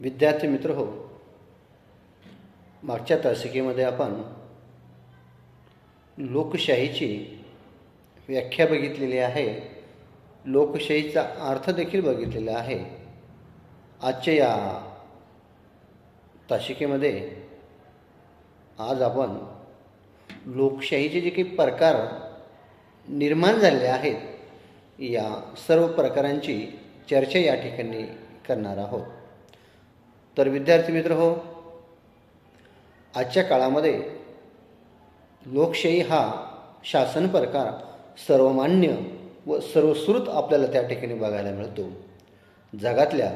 विद्यार्थी मित्र हो मागच्या तासिकेमध्ये आपण लोकशाहीची व्याख्या बघितलेली आहे. लोकशाहीचा अर्थ देखील बघितलेला आहे. आजच्या या तासिकेमध्ये आज आपण लोकशाहीचे जे काही प्रकार निर्माण झालेले आहेत या सर्व प्रकारांची चर्चा या ठिकाणी करणार आहोत. तर विद्यार्थी मित्र हो आजच्या काळामध्ये लोकशाही हा शासन प्रकार सर्वमान्य व सर्वश्रुत आपल्याला त्या ठिकाणी बघायला मिळतो. जगातल्या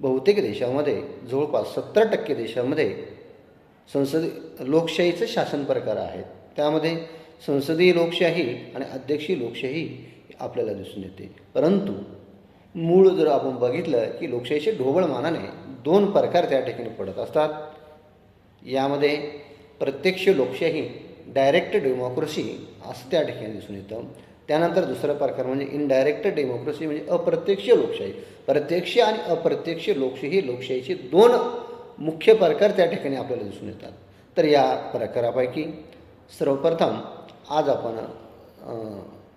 बहुतेक देशामध्ये जवळपास सत्तर टक्के देशामध्ये संसदी लोकशाहीचे शासन प्रकार आहेत त्यामध्ये संसदीय लोकशाही आणि अध्यक्षीय लोकशाही आपल्याला दिसून येते. परंतु मूळ जर आपण बघितलं की लोकशाहीचे ढोबळ मानाने दोन प्रकार त्या ठिकाणी पडत असतात. यामध्ये प्रत्यक्ष लोकशाही डायरेक्ट डेमोक्रेसी असं त्या ठिकाणी दिसून येतं. त्यानंतर दुसरा प्रकार म्हणजे इनडायरेक्ट डेमोक्रेसी म्हणजे अप्रत्यक्ष लोकशाही. प्रत्यक्ष आणि अप्रत्यक्ष लोकशाही लोकशाहीचे दोन मुख्य प्रकार त्या ठिकाणी आपल्याला दिसून येतात. तर या प्रकारापैकी सर्वप्रथम आज आपण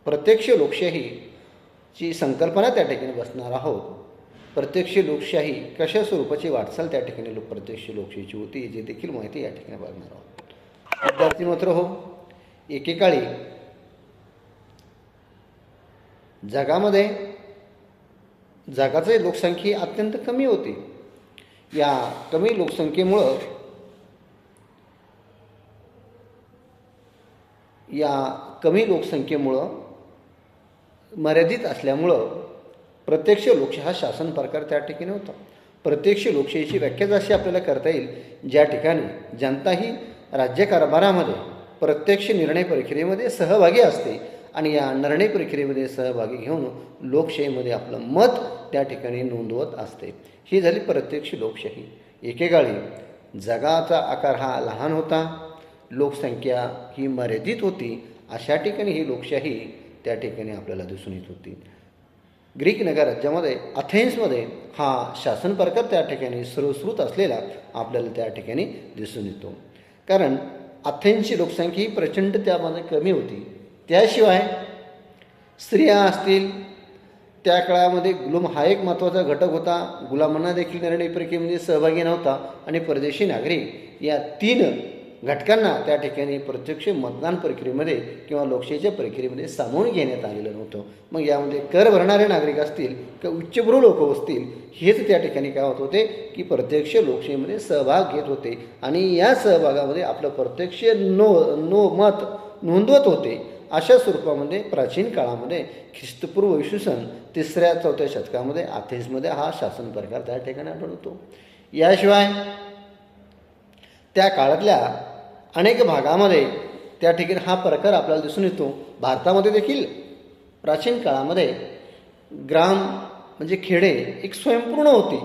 प्रत्यक्ष लोकशाहीची संकल्पना त्या ठिकाणी बसणार आहोत. प्रत्यक्ष लोकशाही कशा स्वरूपाची वाटचाल त्या ठिकाणी लोक प्रत्यक्ष लोकशाहीची होती याची देखील माहिती या ठिकाणी बघणार आहोत. विद्यार्थी मात्र हो एकेकाळी जगामध्ये जगाची लोकसंख्या अत्यंत कमी होती. या कमी लोकसंख्येमुळं या कमी लोकसंख्येमुळं मर्यादित असल्यामुळं प्रत्यक्ष लोकशाही हा शासन प्रकार त्या ठिकाणी होता. प्रत्यक्ष लोकशाहीची व्याख्याच अशी आपल्याला करता येईल ज्या ठिकाणी जनता ही राज्यकारभारामध्ये प्रत्यक्ष निर्णय प्रक्रियेमध्ये सहभागी असते आणि या निर्णय प्रक्रियेमध्ये सहभागी घेऊन लोकशाहीमध्ये आपलं मत त्या ठिकाणी नोंदवत असते. ही झाली प्रत्यक्ष लोकशाही. एकेकाळी जगाचा आकार हा लहान होता. लोकसंख्या ही मर्यादित होती. अशा ठिकाणी ही लोकशाही त्या ठिकाणी आपल्याला दिसून येत होती. ग्रीक नगर राज्यामध्ये अथेन्समध्ये हा शासन प्रकार त्या ठिकाणी सर्वश्रुत असलेला आपल्याला त्या ठिकाणी दिसून येतो. कारण अथेन्सची लोकसंख्या ही प्रचंड त्यामध्ये कमी होती. त्याशिवाय स्त्रिया असतील त्या काळामध्ये गुलाम हा एक महत्त्वाचा घटक होता. गुलामांना देखील निर्णय प्रक्रियेमध्ये सहभागी नव्हता. आणि परदेशी नागरिक या तीन घटकांना त्या ठिकाणी प्रत्यक्ष मतदान प्रक्रियेमध्ये किंवा लोकशाहीच्या प्रक्रियेमध्ये सामावून घेण्यात आलेलं नव्हतं. मग यामध्ये कर भरणारे नागरिक असतील किंवा उच्चभ्रू लोक असतील हेच त्या ठिकाणी काय होत होते की प्रत्यक्ष लोकशाहीमध्ये सहभाग घेत होते. आणि या सहभागामध्ये आपलं प्रत्यक्ष नो नो मत नोंदवत होते. अशा स्वरूपामध्ये प्राचीन काळामध्ये ख्रिस्तपूर्व इसवी सन तिसऱ्या चौथ्या शतकामध्ये आथेसमध्ये हा शासन प्रकार त्या ठिकाणी आढळतो. याशिवाय त्या काळातल्या अनेक भागामध्ये त्या ठिकाणी हा प्रकार आपल्याला दिसून येतो. भारतामध्ये देखील प्राचीन काळामध्ये ग्राम म्हणजे खेडे एक स्वयंपूर्ण होती.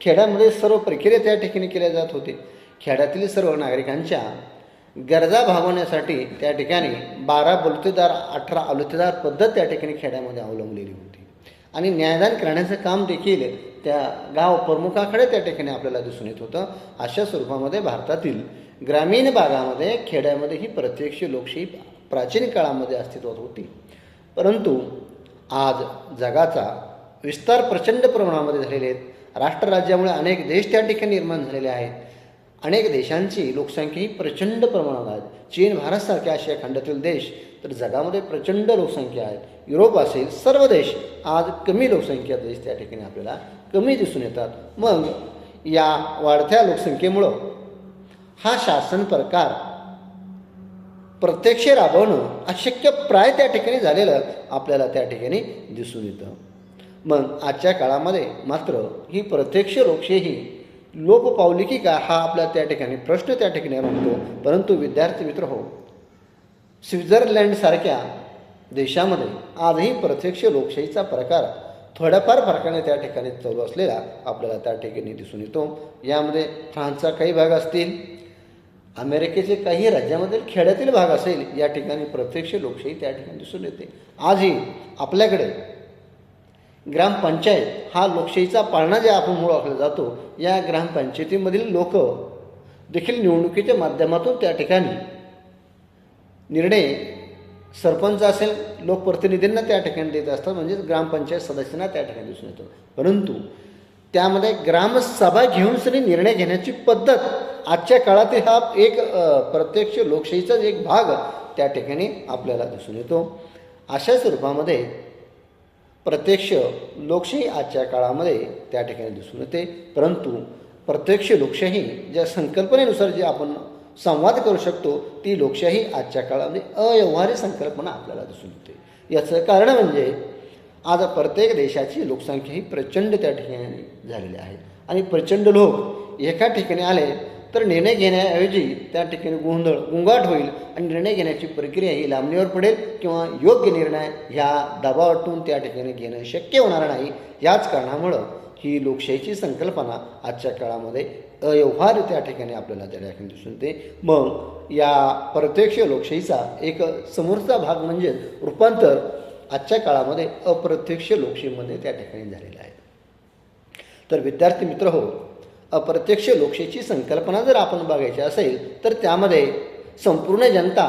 खेड्यामध्ये सर्व प्रक्रिया त्या ठिकाणी केल्या जात होते. खेड्यातील सर्व नागरिकांच्या गरजा भागवण्यासाठी त्या ठिकाणी बारा बलुतेदार अठरा अलुतेदार पद्धत त्या ठिकाणी खेड्यामध्ये अवलंबलेली होती. आणि न्यायदान करण्याचं काम देखील त्या गाव प्रमुखाकडे त्या ठिकाणी आपल्याला दिसून येत होतं. अशा स्वरूपामध्ये भारतातील ग्रामीण भागामध्ये खेड्यामध्ये ही प्रत्यक्ष लोकशाही प्राचीन काळामध्ये अस्तित्वात होती. परंतु आज जगाचा विस्तार प्रचंड प्रमाणामध्ये झालेले आहेत. राष्ट्रराज्यामुळे अनेक देश त्या ठिकाणी निर्माण झालेले आहेत. अनेक देशांची लोकसंख्या ही प्रचंड प्रमाणात आहे. चीन भारतसारख्या आशिया खंडातील देश तर जगामध्ये प्रचंड लोकसंख्या आहेत युरोप असेल सर्व देश आज कमी लोकसंख्या देश त्या ठिकाणी आपल्याला कमी दिसून येतात. मग या वाढत्या लोकसंख्येमुळं हा शासन प्रकार प्रत्यक्ष राबवणं अशक्य प्राय त्या ठिकाणी झालेलं आपल्याला त्या ठिकाणी दिसून येतं. मग आजच्या काळामध्ये मात्र ही प्रत्यक्ष लोकशाही लोप पावली की का हा आपला त्या ठिकाणी प्रश्न त्या ठिकाणी म्हणतो परंतु विद्यार्थी मित्र हो स्वित्झर्लंडसारख्या देशामध्ये आजही प्रत्यक्ष लोकशाहीचा प्रकार थोड्याफार फरकाने त्या ठिकाणी चालू असलेला आपल्याला त्या ठिकाणी दिसून येतो. यामध्ये फ्रान्सचा काही भाग असतील अमेरिकेचे काही राज्यामधील खेड्यातील भाग असेल या ठिकाणी प्रत्यक्ष लोकशाही त्या ठिकाणी दिसून येते. आजही आपल्याकडे ग्रामपंचायत हा लोकशाहीचा पाळणा जे आपण मूळ ओळखला जातो या ग्रामपंचायतीमधील लोक देखील निवडणुकीच्या माध्यमातून त्या ठिकाणी निर्णय सरपंच असेल लोकप्रतिनिधींना त्या ठिकाणी देत असतात म्हणजेच ग्रामपंचायत सदस्यांना त्या ठिकाणी दिसून येतो. परंतु त्यामध्ये ग्रामसभा घेऊन सरी निर्णय घेण्याची पद्धत आजच्या काळातील हा एक प्रत्यक्ष लोकशाहीचाच एक भाग त्या ठिकाणी आपल्याला दिसून येतो. अशा स्वरूपामध्ये प्रत्यक्ष लोकशाही आजच्या काळामध्ये त्या ठिकाणी दिसून येते. परंतु प्रत्यक्ष लोकशाही ज्या संकल्पनेनुसार जे आपण संवाद करू शकतो ती लोकशाही आजच्या काळामध्ये अव्यवहार्य संकल्पना आपल्याला दिसून येते. याचं कारण म्हणजे आज प्रत्येक देशाची लोकसंख्या ही प्रचंड त्या ठिकाणी झालेली आहे. आणि प्रचंड लोक एका ठिकाणी आले तर निर्णय घेण्याऐवजी त्या ठिकाणी गोंधळ गोंगाट होईल आणि निर्णय घेण्याची प्रक्रिया ही लांबणीवर पडेल किंवा योग्य निर्णय ह्या दबावातून त्या ठिकाणी घेणं शक्य होणार नाही. याच कारणामुळं ही लोकशाहीची संकल्पना आजच्या काळामध्ये अव्यवहार त्या ठिकाणी आपल्याला त्या ठिकाणी दिसून येते. मग या प्रत्यक्ष लोकशाहीचा एक समोरचा भाग म्हणजे रूपांतर आजच्या काळामध्ये अप्रत्यक्ष लोकशाहीमध्ये त्या ठिकाणी झालेलं आहे. तर विद्यार्थी मित्र हो अप्रत्यक्ष लोकशाहीची संकल्पना जर आपण बघायची असेल तर त्यामध्ये संपूर्ण जनता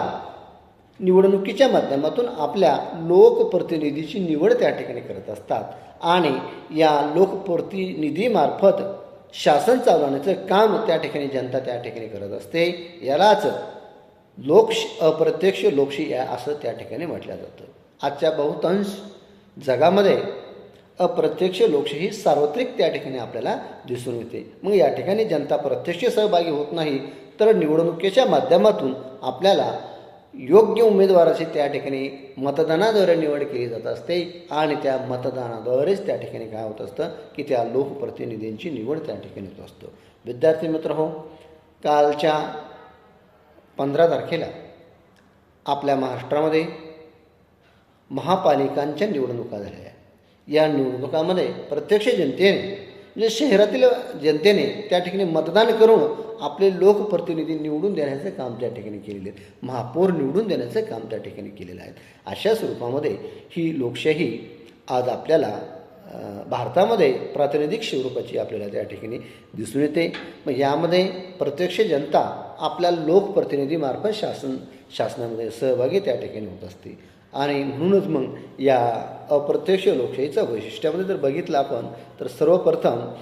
निवडणुकीच्या माध्यमातून आपल्या लोकप्रतिनिधीची निवड त्या ठिकाणी करत असतात. आणि या लोकप्रतिनिधीमार्फत शासन चालवण्याचं काम त्या ठिकाणी जनता त्या ठिकाणी करत असते. यालाच लोकश अप्रत्यक्ष लोकशाही आहे असं त्या ठिकाणी म्हटलं जातं. आजच्या बहुतांश जगामध्ये अप्रत्यक्ष लोकशाही सार्वत्रिक त्या ठिकाणी आपल्याला दिसून येते. मग या ठिकाणी जनता प्रत्यक्ष सहभागी होत नाही तर निवडणुकीच्या माध्यमातून आपल्याला योग्य उमेदवाराची त्या ठिकाणी मतदानाद्वारे निवड केली जात असते आणि त्या मतदानाद्वारेच त्या ठिकाणी काय होत असतं की त्या लोकप्रतिनिधींची निवड त्या ठिकाणी होत असतं. विद्यार्थी मित्र हो कालच्या पंधरा तारखेला आपल्या महाराष्ट्रामध्ये महापालिकांच्या निवडणुका झाल्या. या निवडणुकामध्ये प्रत्यक्ष जनतेने म्हणजे शहरातील जनतेने त्या ठिकाणी मतदान करून आपले लोकप्रतिनिधी निवडून देण्याचं काम त्या ठिकाणी केलेले आहे. महापौर निवडून देण्याचं काम त्या ठिकाणी केलेलं आहे. अशा स्वरूपामध्ये ही लोकशाही आज आपल्याला भारतामध्ये प्रातिनिधिक स्वरूपाची आपल्याला त्या ठिकाणी दिसून येते. मग यामध्ये प्रत्यक्ष जनता आपल्या लोकप्रतिनिधीमार्फत शासन शासनामध्ये सहभागी त्या ठिकाणी होत असते. आणि म्हणूनच मग या अप्रत्यक्ष लोकशाहीचं वैशिष्ट्यामध्ये जर बघितलं आपण तर सर्वप्रथम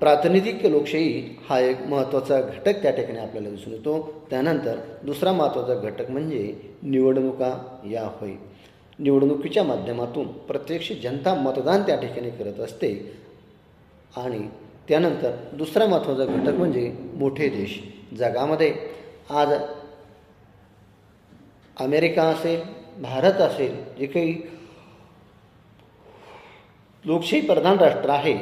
प्रातिनिधिक लोकशाही हा एक महत्त्वाचा घटक त्या ठिकाणी आपल्याला दिसून येतो. त्यानंतर दुसरा महत्त्वाचा घटक म्हणजे निवडणुका या होय. निवडणुकीच्या माध्यमातून प्रत्यक्ष जनता मतदान त्या ठिकाणी करत असते. आणि त्यानंतर दुसरा महत्त्वाचा घटक म्हणजे मोठे देश जगामध्ये. आज अमेरिका असेल भारत असेल जे काही लोकशाही प्रधान राष्ट्र आहे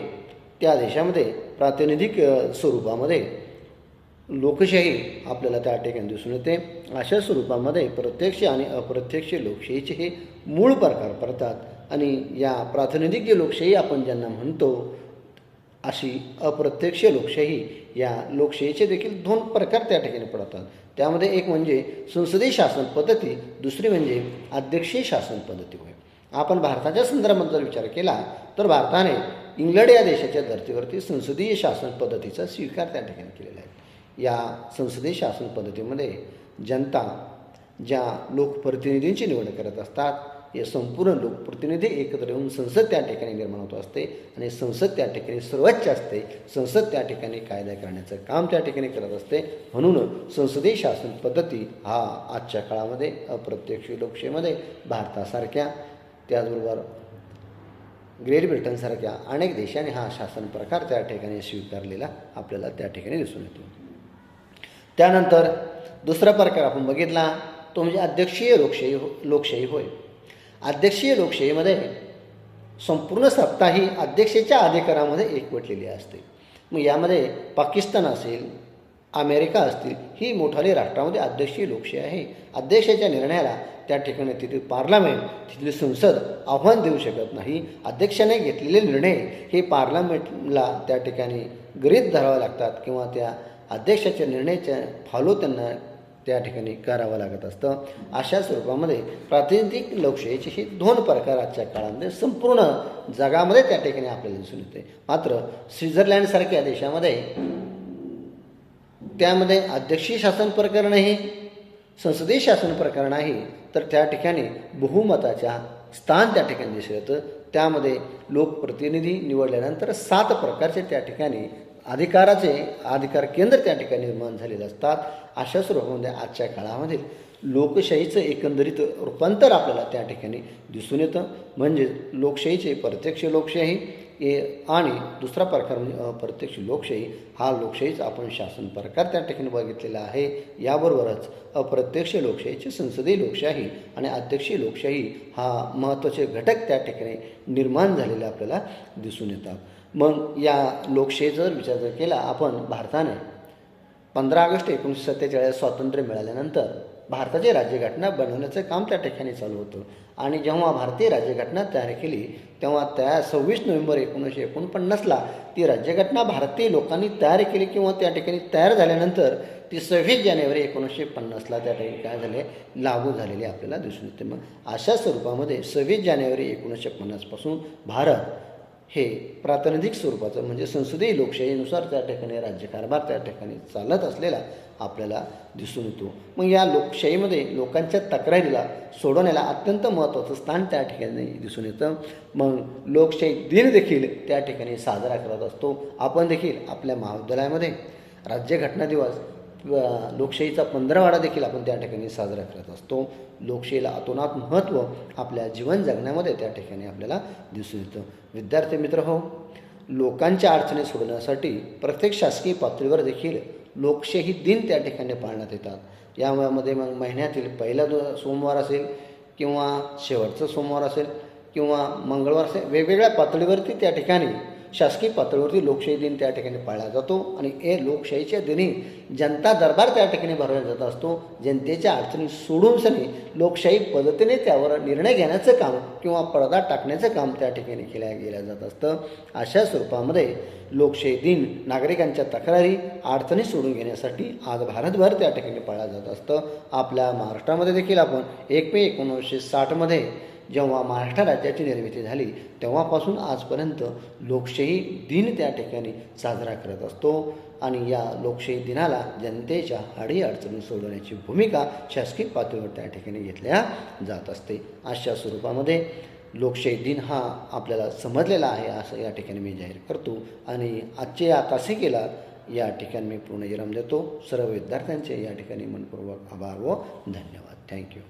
त्या देशामध्ये प्रातिनिधिक स्वरूपामध्ये लोकशाही आपल्याला त्या ठिकाणी दिसून येते. अशा स्वरूपामध्ये प्रत्यक्ष आणि अप्रत्यक्ष लोकशाहीचे हे मूळ प्रकार पडतात आणि या प्रातिनिधिक जी लोकशाही आपण ज्यांना म्हणतो अशी अप्रत्यक्ष लोकशाही या लोकशाहीचे देखील दोन प्रकार त्या ठिकाणी पडतात. त्यामध्ये एक म्हणजे संसदीय शासन पद्धती दुसरी म्हणजे अध्यक्षीय शासन पद्धती. होय आपण भारताच्या संदर्भात जर विचार केला तर भारताने इंग्लंड या देशाच्या धर्तीवरती संसदीय शासन पद्धतीचा स्वीकार त्या ठिकाणी केलेला आहे. या संसदीय शासन पद्धतीमध्ये जनता ज्या लोकप्रतिनिधींची निवड करत असतात हे संपूर्ण लोकप्रतिनिधी एकत्र येऊन संसद त्या ठिकाणी निर्माण होत असते आणि संसद त्या ठिकाणी सर्वोच्च असते. संसद त्या ठिकाणी कायदा करण्याचं काम त्या ठिकाणी करत असते. म्हणून संसदीय शासन पद्धती हा आजच्या काळामध्ये अप्रत्यक्ष लोकशाहीमध्ये भारतासारख्या त्याचबरोबर ग्रेट ब्रिटनसारख्या अनेक देशांनी हा शासन प्रकार त्या ठिकाणी स्वीकारलेला आपल्याला त्या ठिकाणी दिसून येतो. त्यानंतर दुसरा प्रकार आपण बघितला तो म्हणजे अध्यक्षीय लोकशाही हो लोकशाही होय. अध्यक्षीय लोकशाहीमध्ये संपूर्ण सत्ता ही अध्यक्षेच्या अधिकारामध्ये एकवटलेली असते. मग यामध्ये पाकिस्तान असेल अमेरिका असतील ही मोठाली राष्ट्रामध्ये अध्यक्षीय लोकशाही आहे. अध्यक्षाच्या निर्णयाला त्या ठिकाणी तिथली पार्लमेंट तिथली संसद आव्हान देऊ शकत नाही. अध्यक्षाने घेतलेले निर्णय हे पार्लमेंटला त्या ठिकाणी गरीत धरावे लागतात किंवा त्या अध्यक्षाच्या निर्णयाच्या फॉलो त्यांना त्या ठिकाणी करावं लागत असतं. अशा स्वरूपामध्ये प्रातिनिधिक लोकशाहीचे हे दोन प्रकार आजच्या काळामध्ये संपूर्ण जगामध्ये त्या ठिकाणी आपल्याला दिसून येते. मात्र स्वित्झर्लंडसारख्या देशामध्ये त्यामध्ये अध्यक्षीय शासन प्रकरण आहे संसदीय शासन प्रकरण आहे तर त्या ठिकाणी बहुमताच्या स्थान त्या ठिकाणी दिसून येतं. त्यामध्ये लोकप्रतिनिधी निवडल्यानंतर सात प्रकारचे त्या ठिकाणी अधिकाराचे अधिकार केंद्र त्या ठिकाणी निर्माण झालेले असतात. अशा स्वरूपामध्ये आजच्या काळामध्ये लोकशाहीचं एकंदरीत रूपांतर आपल्याला त्या ठिकाणी दिसून येतं. म्हणजे लोकशाहीचे प्रत्यक्ष लोकशाही ए आणि दुसरा प्रकार म्हणजे अप्रत्यक्ष लोकशाही हा लोकशाहीचा आपण शासन प्रकार त्या ठिकाणी बघितलेला आहे. याबरोबरच अप्रत्यक्ष लोकशाहीची संसदीय लोकशाही आणि अध्यक्षीय लोकशाही हा महत्त्वाचे घटक त्या ठिकाणी निर्माण झालेले आपल्याला दिसून येतात. मग या लोकशाहीचा जर विचार जर केला आपण भारताने पंधरा ऑगस्ट एकोणीसशे सत्तेचाळीस स्वातंत्र्य मिळाल्यानंतर भारताची राज्यघटना बनवण्याचं काम त्या ठिकाणी चालू होतं. आणि जेव्हा भारतीय राज्यघटना तयार केली तेव्हा त्या सव्वीस नोव्हेंबर एकोणीसशे एकोणपन्नासला ती राज्यघटना भारतीय लोकांनी तयार केली किंवा त्या ठिकाणी तयार झाल्यानंतर ती सव्वीस जानेवारी एकोणीसशे पन्नासला त्या ठिकाणी काय झाले? लागू झालेली आपल्याला दिसून येते. मग अशा स्वरूपामध्ये सव्वीस जानेवारी एकोणीसशे पन्नासपासून भारत हे प्रातिनिधिक स्वरूपाचं म्हणजे संसदीय लोकशाहीनुसार त्या ठिकाणी राज्यकारभार त्या ठिकाणी चालत असलेला आपल्याला दिसून येतो. मग या लोकशाहीमध्ये लोकांच्या तक्रारीला सोडवण्याला अत्यंत महत्त्वाचं स्थान त्या ठिकाणी दिसून येतं. मग लोकशाही दिन देखील त्या ठिकाणी साजरा करत असतो. आपण देखील आपल्या महाविद्यालयामध्ये राज्यघटना दिवस लोकशाहीचा पंधरावाडा देखील आपण त्या ठिकाणी साजरा करत असतो. लोकशाहीला अतोनात महत्त्व आपल्या जीवन जगण्यामध्ये त्या ठिकाणी आपल्याला दिसून येतं. विद्यार्थी मित्र हो लोकांच्या अडचणी सोडवण्यासाठी प्रत्येक शासकीय पातळीवर देखील लोकशाही दिन त्या ठिकाणी पाळण्यात येतात. यामध्ये मग महिन्यातील पहिला सोमवार असेल किंवा शेवटचा सोमवार असेल किंवा मंगळवार असेल वेगवेगळ्या पातळीवरती त्या ठिकाणी शासकीय पातळीवरती लोकशाही दिन त्या ठिकाणी पाळला जातो आणि हे लोकशाहीच्या दिनी जनता दरबार त्या ठिकाणी भरवला जात असतो. जनतेच्या अडचणी सोडून सनी लोकशाही पद्धतीने त्यावर निर्णय घेण्याचं काम किंवा पडदा टाकण्याचं काम त्या ठिकाणी केल्या गेलं जात असतं. अशा स्वरूपामध्ये लोकशाही दिन नागरिकांच्या तक्रारी अडचणी सोडून घेण्यासाठी आज भारतभर त्या ठिकाणी पाळला जात असतं. आपल्या महाराष्ट्रामध्ये देखील आपण एक मे एकोणीसशे साठमध्ये जेव्हा महाराष्ट्र राज्याची निर्मिती झाली तेव्हापासून आजपर्यंत लोकशाही दिन त्या ठिकाणी साजरा करत असतो. आणि या लोकशाही दिनाला जनतेच्या अडीअडचणी सोडवण्याची भूमिका शासकीय पातळीवर त्या ठिकाणी घेतल्या जात असते. अशा स्वरूपामध्ये लोकशाही दिन हा आपल्याला समजलेला आहे असं या ठिकाणी मी जाहीर करतो. आणि आजचे या तासिकेला या ठिकाणी मी पूर्ण विराम देतो. सर्व विद्यार्थ्यांचे या ठिकाणी मनपूर्वक आभार व धन्यवाद. थँक्यू